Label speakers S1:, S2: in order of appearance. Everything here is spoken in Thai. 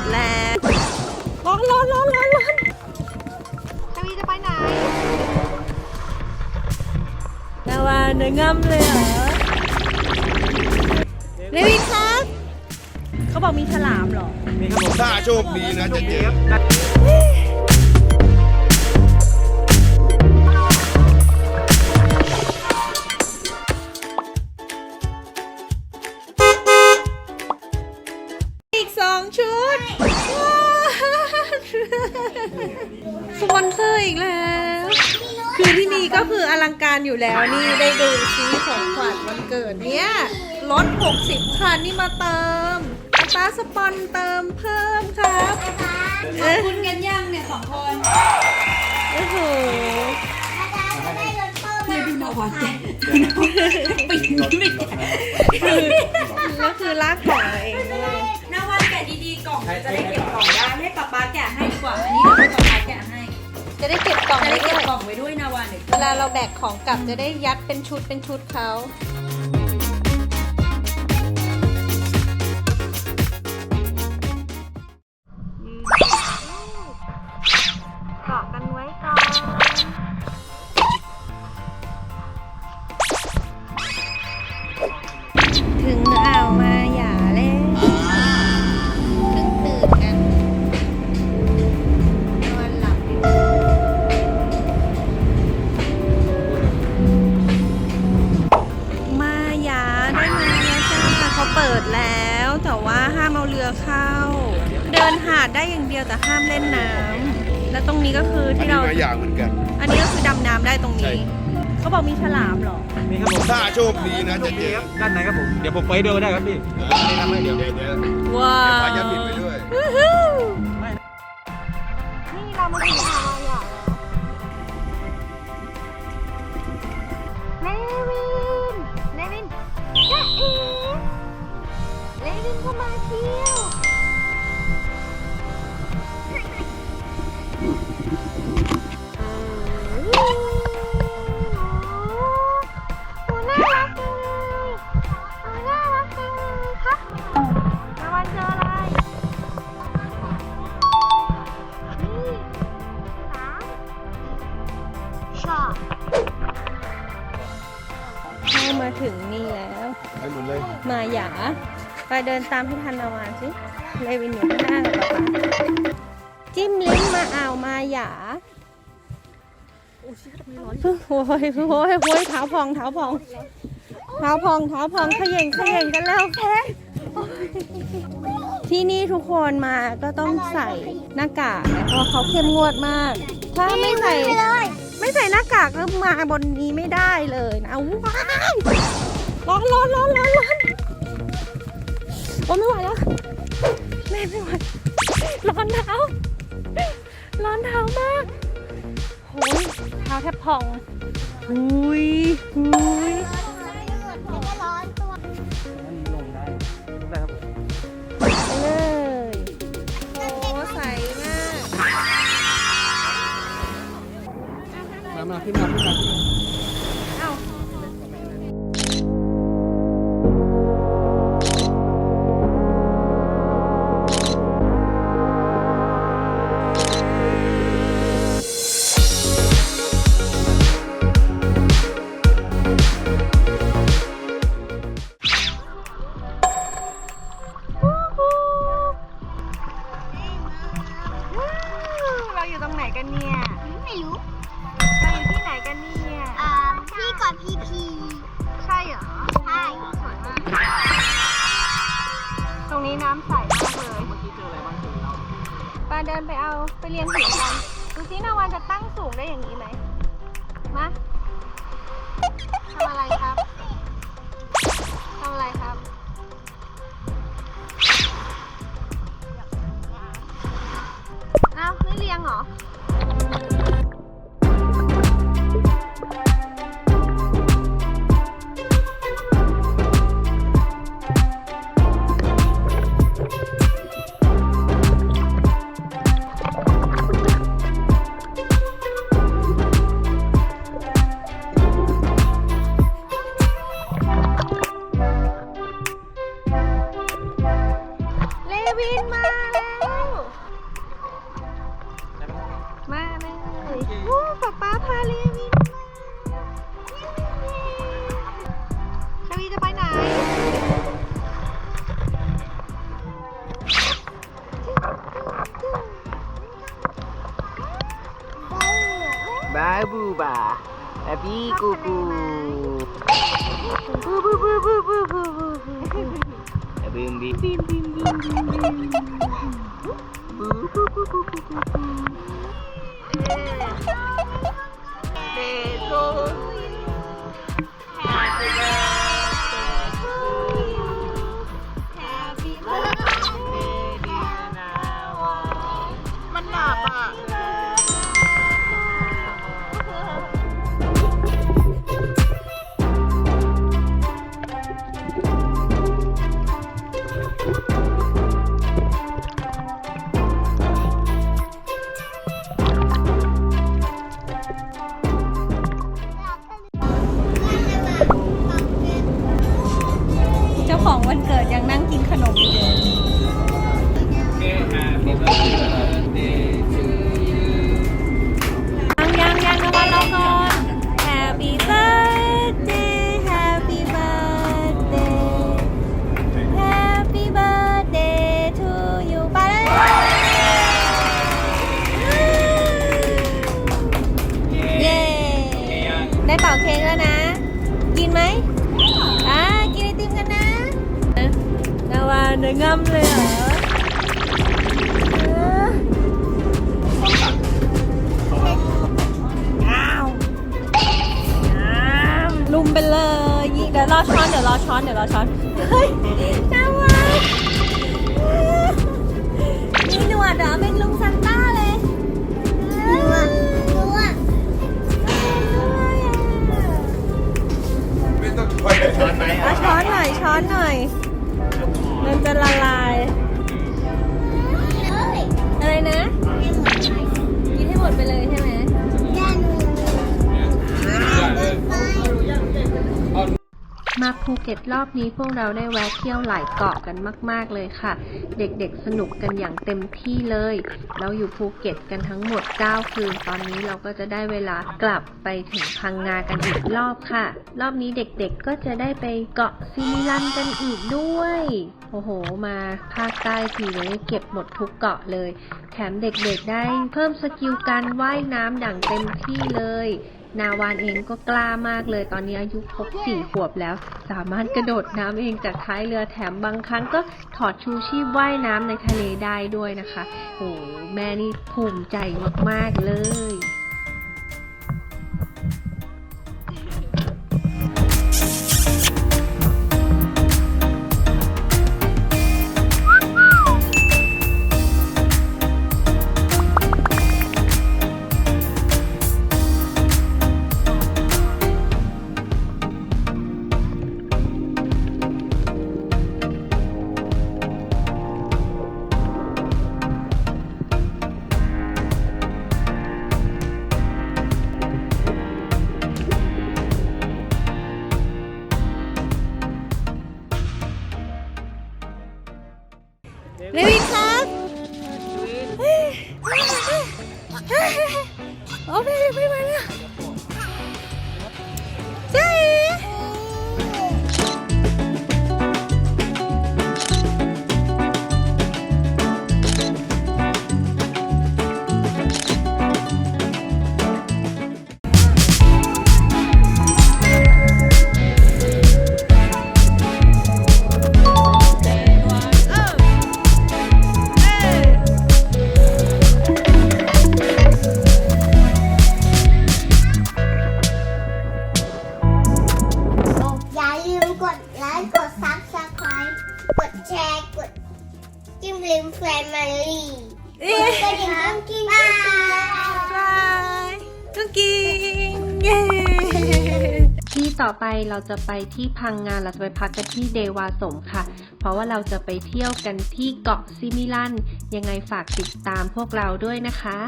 S1: ดแล้วร้อนร้อนร้อนร้อนร้อนทวีจะไปไหนนาวาเนื้องำเลยเหรอเลวินครับ เขาบอกมีฉลามเหรอ
S2: นี่ครับผม
S3: ถ้าโชคดีนะจะเจอ
S1: ก็คืออลังการอยู่แล้วนี่ได้ดูซีของขวัญวันเกิดเนี่ยรถ 60 คันนี่มาเติมอัตราสปอนเติมเพิ่มครับเอ้ย
S4: คุณกันยังเนี่ยสองคน
S1: โอ้โห
S4: เนี่ยดูนาวาแกปิดไม่แก
S1: แล้วคือลากของเองด้วย
S4: นาวาแกะดีๆกล่องจะได้เก็บกล่องได้ให้ป๊าป๊าแกะให้ดีกว่าอันนี้
S1: จะได้เก็บกล่อง
S4: จะ
S1: ไว้
S4: ได้เก็
S1: ว
S4: บ
S1: ย
S4: กล่องไว้ด้วยนาวาเนี่ย
S1: เวลาเราแบกของกลับจะได้ยัดเป็นชุดเป็นชุดเขา เอาเรือเข้า เดินหาดได้อย่างเดียวแต่ห้ามเล่นน้ำและตรงนี้ก็คือ
S3: อัน
S1: ที่
S3: นี้
S1: เรา
S3: มาอย่างเหมือนกัน
S1: อันนี้ก็คือดำน้ำได้ตรง
S3: ใช่
S1: นี้ เขาบอกมีฉลามเหรอ
S2: นี่ครับผม
S3: ถ้าโชคดีนะจะเจอ
S2: ด้านในครับผม เดี๋ยวผมไปเดินได้ครับพี่นี่ทำให้เดี๋ยว
S3: เดี๋ยวเดี๋ยว
S1: ว้า
S3: พายาบิดไปด้วย
S1: วู้ฮู้นี่เรามาถึงหาดมาหยา ไป
S3: เดิ
S1: นตามพี่ทันเอามาสิเลวินอยู่ข้างหน้ากับป๊าปจิ้มลิ้มมาอ่าวมาหยาโอ้ยโอ้ยโอ้ยโอ้ยเท้าพองเท้าพองเท้าพองเท้าพองขย่งขย่งกันแล้วแค่ที่นี่ทุกคนมาก็ต้องใส่หน้ากากนะเพราะเขาเข้มงวดมาก ถ้าไม่ใส่ไม่ใส่หน้ากากก็มาบนนี้ไม่ได้เลยนะว้ายร้อนร้อนร้อนร้อนร้อน โอ้ไม่ไหวแล้วแม่ไม่ไหวร้อนเท้า ร้อนเท้ามากโอ้ยเท้าแทบพองอุ้ย อยู่ตรงไหนกันเนี่ย
S5: ไม่รู้
S1: เราอยู่ที่ไหนกันเนี่ย
S5: อ่าพี่ก่อนพีพี
S1: ใช่เหรอ
S5: ใช่
S1: สวยมาก ตรงนี้น้ำใสมากเลย
S2: เมื่อกี้เจออะไรบ้างเจอเรา
S1: ปาเดินไปเอาไปเรียนหินกัน ดูซินาวานจะตั้งสูงได้อย่างนี้ไหม มาทำอะไรครับทำอะไรครับ อ้า
S2: บาแฮปปี้กูกู
S1: บูบูบูบูบูบูบู
S2: บิมบิมบิมบิมบิม
S1: มัน ของวันเกิดยังนั่งกินขนมอยู่เลย เนื้อง่ำเลยเหรอเอออ้าวอ้าวลุมไปเลยยิเดี๋ยวรอช้อน เดี๋ยวรอช้อน เดี๋ยวรอช้อน เฮ้ยน่ารักมีหนวดเหรอเป็นลุงซันต้าเลยหนวดหนวด
S3: ไม่ต้องคอยช้อนไหม
S1: เอาช้อนหน่อย ช้อนหน่อย มันจะละลาย อะไรนะ กินให้หมดไปเลยใช่ไหม มาภูเก็ตรอบนี้พวกเราได้แวะเที่ยวหลายเกาะกันมาก ๆ เลยค่ะ เด็กๆสนุกกันอย่างเต็มที่เลย เราอยู่ภูเก็ตกันทั้งหมด 9 คืน ตอนนี้เราก็จะได้เวลากลับไปถึงพังงากันอีกรอบค่ะ รอบนี้เด็กๆก็จะได้ไปเกาะซิมิลันกันอีกด้วย โอ้โห มาภาคใต้ทีเลยเก็บหมดทุกเกาะเลย แถมเด็กๆได้เพิ่มสกิลการว่ายน้ำอย่งเต็มที่เลย นาวานเองก็กล้ามากเลย ตอนนี้อายุครบสี่ขวบแล้ว สามารถกระโดดน้ำเองจากท้ายเรือแถมบางครั้งก็ถอดชูชีพว่ายน้ำในทะเลได้ด้วยนะคะ โอ้แม่นี่ภูมิใจมาก ๆ เลย เลวินครั ที่ต่อไปเราจะไปที่พังงานเราจะไปพักกันที่เดวาสมค่ะ เพราะว่าเราจะไปเที่ยวกันที่เกาะซิมิลันยังไงฝากติดตามพวกเราด้วยนะคะ